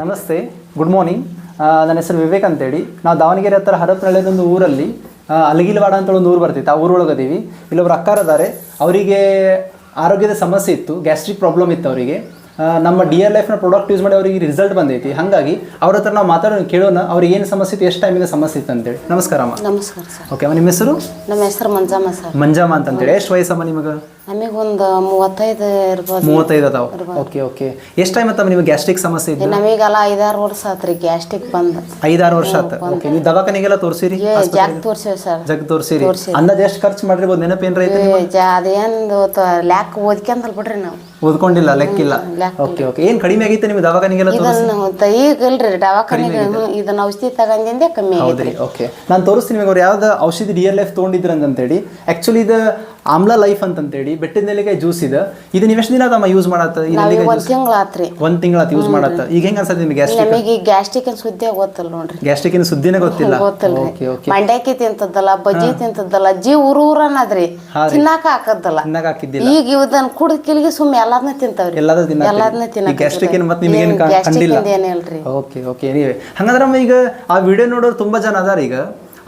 ನಮಸ್ತೆ good morning ನನ್ನ ಹೆಸರು ವಿವೇಕ್ ಅಂತೇಳಿ. ನಾವು ದಾವಣಗೆರೆ ಹತ್ರ ಹರಪನಹಳ್ಳಿದೊಂದು ಊರಲ್ಲಿ ಅಲಗಿಲ್ವಾಡ ಅಂತ ಒಂದು ಊರು ಬರ್ತಿತ್ತು ಆ ಊರೊಳಗೆ ಅದೀವಿ ಇಲ್ಲೊಬ್ರು ಅಕ್ಕಾರದಾರೆ ಅವರಿಗೆ ಆರೋಗ್ಯದ ಸಮಸ್ಯೆ ಇತ್ತು ಗ್ಯಾಸ್ಟ್ರಿಕ್ ಪ್ರಾಬ್ಲಮ್ ಇತ್ತು ಅವರಿಗೆ. ನಮ್ಮ ಡಿ ಆರ್ ಲೈಫ್ನ ಪ್ರಾಡಕ್ಟ್ ಯೂಸ್ ಮಾಡಿ ಅವರಿಗೆ ರಿಸಲ್ಟ್ ಬಂದೈತಿ. ಹಾಗಾಗಿ ಅವ್ರ ಹತ್ರ ನಾವು ಮಾತಾಡೋಣ ಕೇಳೋಣ ಅವ್ರಿಗೆ ಏನು ಸಮಸ್ಯೆ ಇತ್ತು ಎಷ್ಟು ಟೈಮಿಂದ ಸಮಸ್ಯೆ ಇತ್ತು ಅಂತೇಳಿ. ನಮಸ್ಕಾರ ಅಮ್ಮ. ನಮಸ್ಕಾರ ಸರ್. ಓಕೆ ಅಮ್ಮ ನಿಮ್ಮ ಹೆಸರು? ನಮ್ಮ ಹೆಸರು ಮಂಜಮ್ಮ ಸರ್. ಮಂಜಮ್ಮ ಅಂತಂತೇಳಿ. ಎಷ್ಟು ವಯಸ್ಸಮ್ಮ ನಿಮಗೆ? ನಮಗೊಂದು ಮೂವತ್ತೈದು ಇರ್ಬೋದು. ಮೂವತ್ತೈದು ಅದಾವ? ಓಕೆ ಓಕೆ ಎಷ್ಟು ಟೈಮ್ ಆತಮ್ಮ ನಿಮಗೆ ಗ್ಯಾಸ್ಟ್ರಿಕ್ ಸಮಸ್ಯೆ ಇದ್ದು? ನಮಗೆಲ್ಲ ಐದಾರು ವರ್ಷ ಆತ್ರಿ ಗ್ಯಾಸ್ಟ್ರಿಕ್ ಬಂದು. ಐದಾರು ವರ್ಷ ಆತ. ಓಕೆ ನೀವು ದವಾಖಾನೆಗೆಲ್ಲ ತೋರಿಸಿರಿ? ಜಾಗ ತೋರಿಸಿವಿ ಸರ್. ಜಗ್ ತೋರಿಸಿರಿ. ಅಂದಾಜ್ ಎಷ್ಟು ಖರ್ಚು ಮಾಡಿರ್ಬೋದು? ನೆನಪೇನ್ರ ಐತೆ ಅದೇನು ಲ್ಯಾಕ್ ಓದ್ಕೊಂತಲ್ ಬಿಡ್ರಿ ನಾವು. ಓದ್ಕೊಂಡಿಲ್ಲ ಲೆಕ್ಕಿಲ್ಲ. ಲೆಕ್ಕ ಓಕೆ ಓಕೆ ಏನು ಕಡಿಮೆ ಆಗೈತೆ ನಿಮ್ಗೆ ದವಾಖಾನೆಗೆಲ್ಲ ತೋರಿಸಿ? ಈಗ ಇಲ್ರಿ ದವಾಖಾನೆಗೆ ಇದನ್ನ ಔಷಧಿ ತಗೊಂಡಿಂದೆ ಕಮ್ಮಿ ಹೌದ್ರಿ ಓಕೆ ನಾನು ತೋರಿಸ್ತೀನಿ ನಿಮಗೆ ಅವ್ರು ಯಾವ್ದು ಔಷಧಿ ಡಿ ಎಲ್ ಎಫ್ ಅಂತ ಅಂತೇಳಿ ಆಕ್ಚುಲಿ ಇದು ಆಮ್ಲ ಲೈಫ್ ಅಂತಂತೇಳಿ ಬೆಟ್ಟದ ನೆಲ್ಲಿಕಾಯಿ ಜ್ಯೂಸ್ ಇದೆ. ಇದು ನೀವು ಎಷ್ಟು ದಿನ ಅದಮ್ಮ ಯೂಸ್ ಮಾಡತ್ತ ಈ ನಾವೀಗ ನೆಲ್ಲಿಕಾಯಿ ಒಂದ್ ತಿಂಗಳ ಆತ್ರಿ ಒಂದ್ ತಿಂಗಳ ಯೂಸ್ ಮಾಡತ್ತ ಈಗ ಹೆಂಗ ಅನ್ಸತ್ತೆ ನಿಮಗೆ ಗ್ಯಾಸ್ಟ್ರಿಕ್? ನಮಗೆ ಗ್ಯಾಸ್ಟ್ರಿಕ್ ಅನ್ ಸುದ್ದಿ ಗೊತ್ತಲ್ಲ ನೋಡ್ರಿ. ಗ್ಯಾಸ್ಟ್ರಿಕ್ ಏನು ಸುದ್ದಿನೇ ಗೊತ್ತಿಲ್ಲ. ಗೊತ್ತಲ್ರಿ ಓಕೆ ಓಕೆ. ಮಂಡ್ಯಕ್ಕೆ ತಿಂತದ್ದಲ್ಲ ಬಜ್ಜಿ ತಿಂತದಲ್ಲ ಜಿ ಊರು ಊರ ಅನ್ನದ್ರಿ ತಿನ್ನಾಕ ಹಾಕದ್ದಲ್ಲ. ತಿನ್ನಾಗ ಹಾಕಿದ್ದಿಲ್ಲ. ಈಗ ಇವದನ್ ಕುಡಿದ ಕಿಲಿಗೆ ಸುಮ್ಮನೆ ಎಲ್ಲದನ್ನ ತಿಂತಾವ್ರಿ. ಎಲ್ಲದೂ ತಿನ್ನ ಎಲ್ಲದನ್ನ ತಿನ್ನಕ ಗ್ಯಾಸ್ಟ್ರಿಕ್ ಏನು ಮತ್ತೆ ನಿಮಗೇನು ಕಂಡಿಲ್ಲ? ಏನಿಲ್ರಿ ಓಕೆ ಓಕೆ. ನೀವೇ ಹಂಗಂದ್ರೆ ಅಮ್ಮ ಈಗ ಆ ವಿಡಿಯೋ ನೋಡೋರು ತುಂಬಾ ಜನ ಅದಾರ ಈಗ.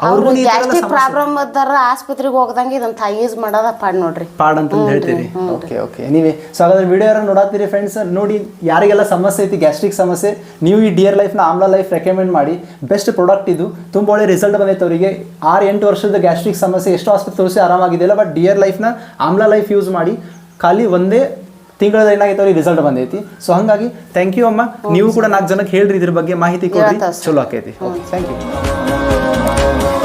ಅವ್ರಿಗೂ ಗ್ಯಾಸ್ಟ್ರಿಕ್ ಪ್ರಾಬ್ಲಮ್ ಇದ್ದಾರ ಆಸ್ಪತ್ರೆಗೆ ಹೋಗದಂಗ ಇದನ್ನ ತಾಯಿ ಯೂಸ್ ಮಾಡೋದ ಪಾಡ್ ನೋಡ್ರಿ. ಪಾಡ್ ಅಂತ ಹೇಳ್ತೀರಿ. Okay okay. ನೀವೇ ಸೊ ಹಾಗಾದ್ರೆ ವಿಡಿಯೋ ಯಾರು ನೋಡತ್ತೀರಿ ಫ್ರೆಂಡ್ಸ್ ನೋಡಿ ಯಾರಿಗೆಲ್ಲ ಸಮಸ್ಯೆ ಐತಿ ಗ್ಯಾಸ್ಟ್ರಿಕ್ ಸಮಸ್ಯೆ ನೀವು ಈ ಡಿಯರ್ ಲೈಫ್ನ ಆಮ್ಲಾ ಲೈಫ್ ರೆಕಮೆಂಡ್ ಮಾಡಿ ಬೆಸ್ಟ್ ಪ್ರಾಡಕ್ಟ್ ಇದು. ತುಂಬ ಒಳ್ಳೆ ರಿಸಲ್ಟ್ ಬಂದೈತೆ ಅವರಿಗೆ. ಆರು ಎಂಟು ವರ್ಷದ ಗ್ಯಾಸ್ಟ್ರಿಕ್ ಸಮಸ್ಯೆ ಎಷ್ಟು ಆಸ್ಪತ್ರೆ ತೋರಿಸಿ ಆರಾಮಾಗಿದೆಯಲ್ಲ ಬಟ್ ಡಿಯರ್ ಲೈಫ್ನ ಆಮ್ಲಾ ಲೈಫ್ ಯೂಸ್ ಮಾಡಿ ಖಾಲಿ ಒಂದೇ ತಿಂಗಳ ಏನಾಗೈತೆ ಅವ್ರಿಗೆ ರಿಸಲ್ಟ್ ಬಂದೈತಿ. ಸೊ ಹಾಗಾಗಿ ಥ್ಯಾಂಕ್ ಯು ಅಮ್ಮ. ನೀವು ಕೂಡ ನಾಲ್ಕು ಜನಕ್ಕೆ ಹೇಳ್ರಿ ಇದ್ರ ಬಗ್ಗೆ ಮಾಹಿತಿ ಕೊಡ್ರಿ ಚಲೋ ಆಕೈತಿ. Thank you Oh.